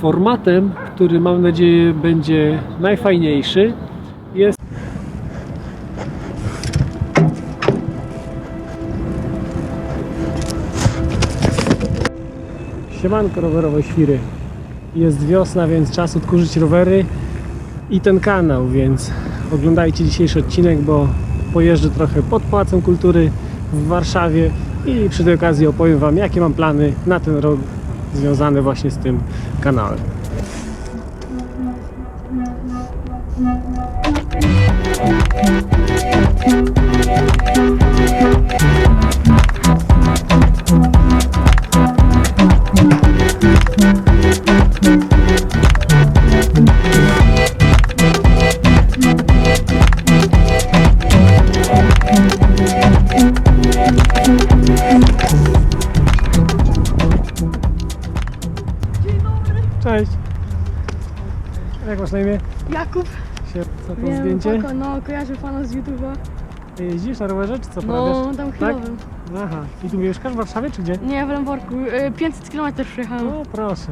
Formatem, który mam nadzieję będzie najfajniejszy, jest Siemanko rowerowe świry. Jest wiosna, więc czas odkurzyć rowery i ten kanał, więc oglądajcie dzisiejszy odcinek, bo pojeżdżę trochę pod Pałacem Kultury w Warszawie i przy tej okazji opowiem Wam, jakie mam plany na ten rok związane właśnie z tym kanałem. Dzień na imię? Jakub. Się, co to Wiem, zdjęcie? No kojarzę pana z YouTube'a. Jeździsz na rowerze, czy co No, porabiasz? tam Tak? chwilowym. Aha. I tu mieszkasz w Warszawie, czy gdzie? Nie, w Lęborku. y, 500 km przejechałem. O, proszę.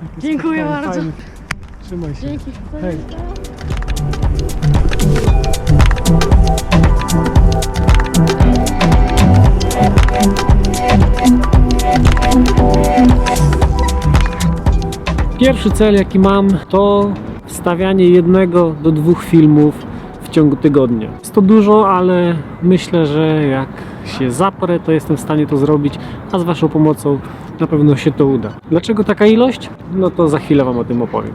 Takie Dziękuję spotkanie, bardzo. fajne. Trzymaj się. Dzięki. Hej. Pierwszy cel, jaki mam, to wstawianie jednego do dwóch filmów w ciągu tygodnia. Jest to dużo, ale myślę, że jak się zaprę, to jestem w stanie to zrobić, a z Waszą pomocą na pewno się to uda. Dlaczego taka ilość? No to za chwilę Wam o tym opowiem.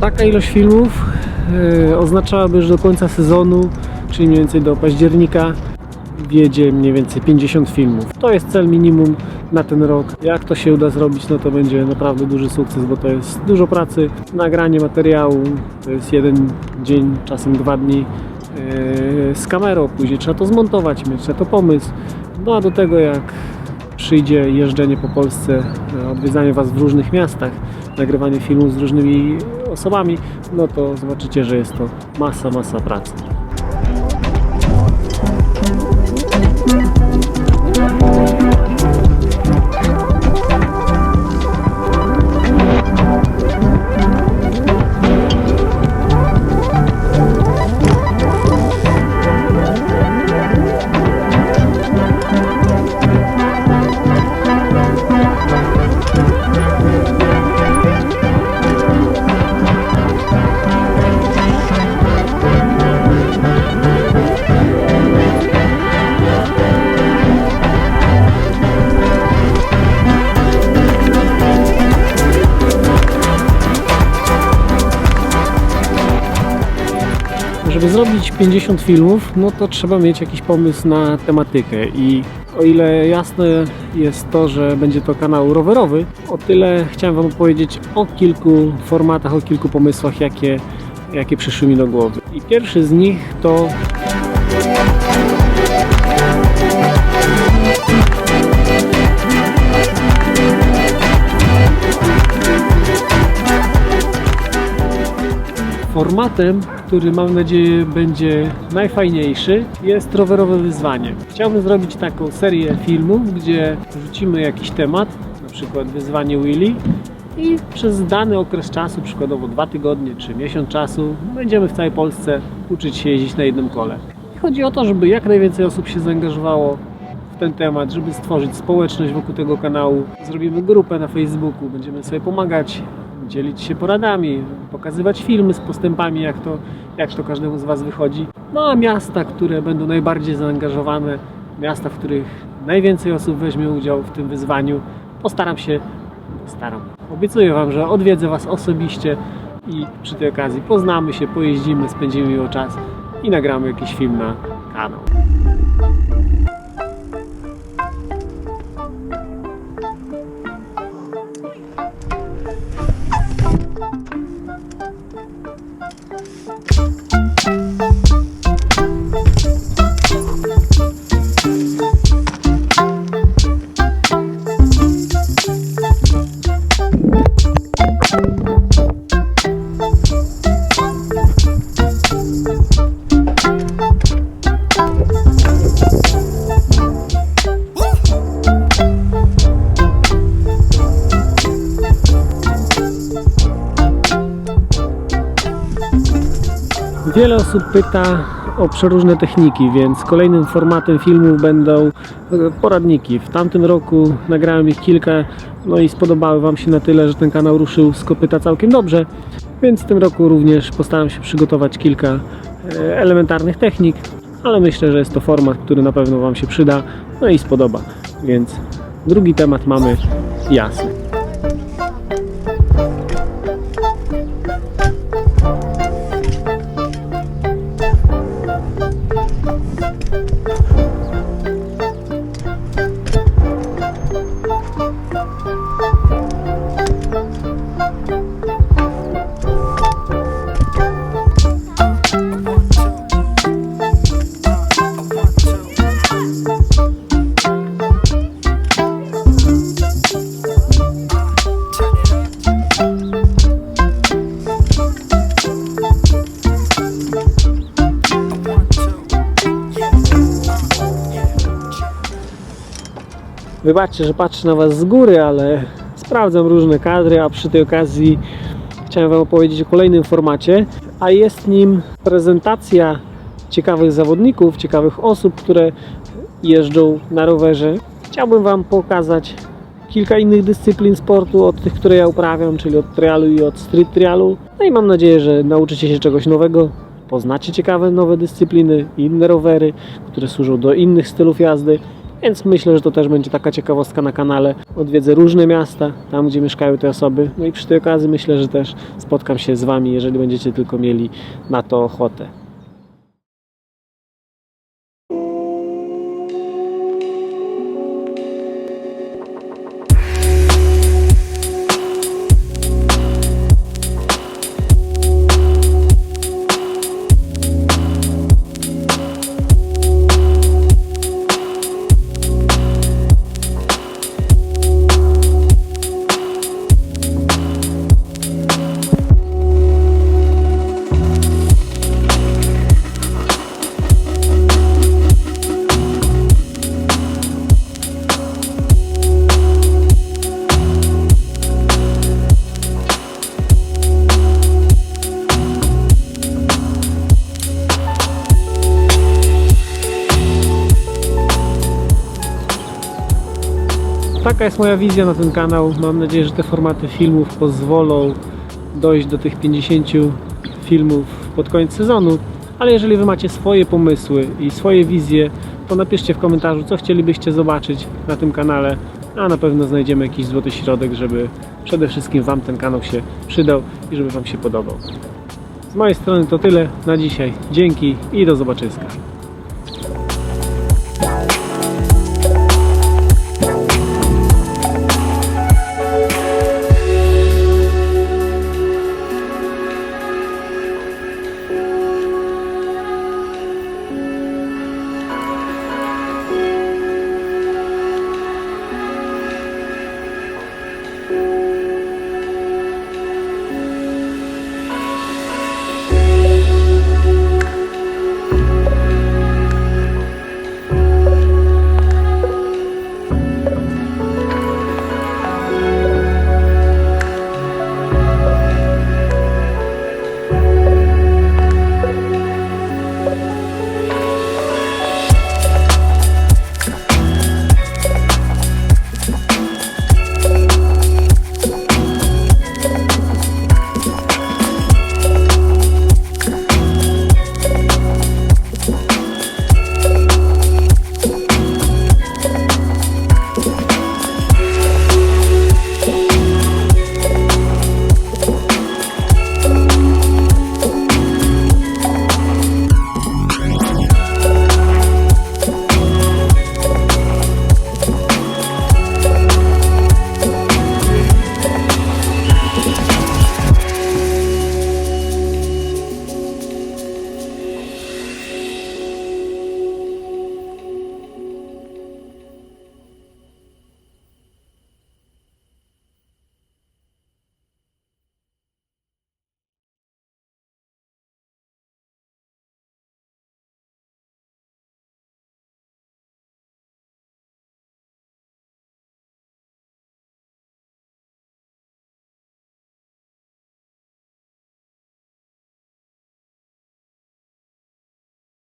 Taka ilość filmów e, oznaczałaby, że do końca sezonu, czyli mniej więcej do października, wjedzie mniej więcej 50 filmów. To jest cel minimum na ten rok. Jak to się uda zrobić, no to będzie naprawdę duży sukces, bo to jest dużo pracy. Nagranie materiału to jest jeden dzień, czasem dwa dni e, z kamerą, później trzeba to zmontować, mieć na to pomysł. No a do tego jak przyjdzie jeżdżenie po Polsce, e, odwiedzanie Was w różnych miastach, nagrywanie filmów z różnymi osobami, no to zobaczycie, że jest to masa, masa pracy. 250 filmów, no to trzeba mieć jakiś pomysł na tematykę i o ile jasne jest to, że będzie to kanał rowerowy, o tyle chciałem Wam powiedzieć o kilku formatach, o kilku pomysłach, jakie, jakie przyszły mi do głowy. I pierwszy z nich to... Formatem który mam nadzieję będzie najfajniejszy, jest rowerowe wyzwanie. Chciałbym zrobić taką serię filmów, gdzie rzucimy jakiś temat, na przykład wyzwanie Willy i przez dany okres czasu, przykładowo dwa tygodnie czy miesiąc czasu, będziemy w całej Polsce uczyć się jeździć na jednym kole. I chodzi o to, żeby jak najwięcej osób się zaangażowało w ten temat, żeby stworzyć społeczność wokół tego kanału. Zrobimy grupę na Facebooku, będziemy sobie pomagać dzielić się poradami, pokazywać filmy z postępami, jak to, jak to każdemu z Was wychodzi. No a miasta, które będą najbardziej zaangażowane, miasta, w których najwięcej osób weźmie udział w tym wyzwaniu, postaram się, postaram. Obiecuję Wam, że odwiedzę Was osobiście i przy tej okazji poznamy się, pojeździmy, spędzimy miło czas i nagramy jakiś film na kanał. Wiele osób pyta o przeróżne techniki, więc kolejnym formatem filmów będą e, poradniki. W tamtym roku nagrałem ich kilka, no i spodobały Wam się na tyle, że ten kanał ruszył z kopyta całkiem dobrze, więc w tym roku również postaram się przygotować kilka e, elementarnych technik, ale myślę, że jest to format, który na pewno Wam się przyda, no i spodoba, więc drugi temat mamy jasny. Wybaczcie, że patrzę na Was z góry, ale sprawdzam różne kadry, a przy tej okazji chciałem Wam opowiedzieć o kolejnym formacie, a jest nim prezentacja ciekawych zawodników, ciekawych osób, które jeżdżą na rowerze. Chciałbym Wam pokazać kilka innych dyscyplin sportu od tych, które ja uprawiam, czyli od trialu i od street trialu. No i mam nadzieję, że nauczycie się czegoś nowego, poznacie ciekawe nowe dyscypliny, inne rowery, które służą do innych stylów jazdy. Więc myślę, że to też będzie taka ciekawostka na kanale. Odwiedzę różne miasta, tam gdzie mieszkają te osoby. No i przy tej okazji myślę, że też spotkam się z Wami, jeżeli będziecie tylko mieli na to ochotę. Taka jest moja wizja na ten kanał. Mam nadzieję, że te formaty filmów pozwolą dojść do tych 50 filmów pod koniec sezonu. Ale jeżeli Wy macie swoje pomysły i swoje wizje, to napiszcie w komentarzu, co chcielibyście zobaczyć na tym kanale. A na pewno znajdziemy jakiś złoty środek, żeby przede wszystkim Wam ten kanał się przydał i żeby Wam się podobał. Z mojej strony to tyle na dzisiaj. Dzięki i do zobaczyska.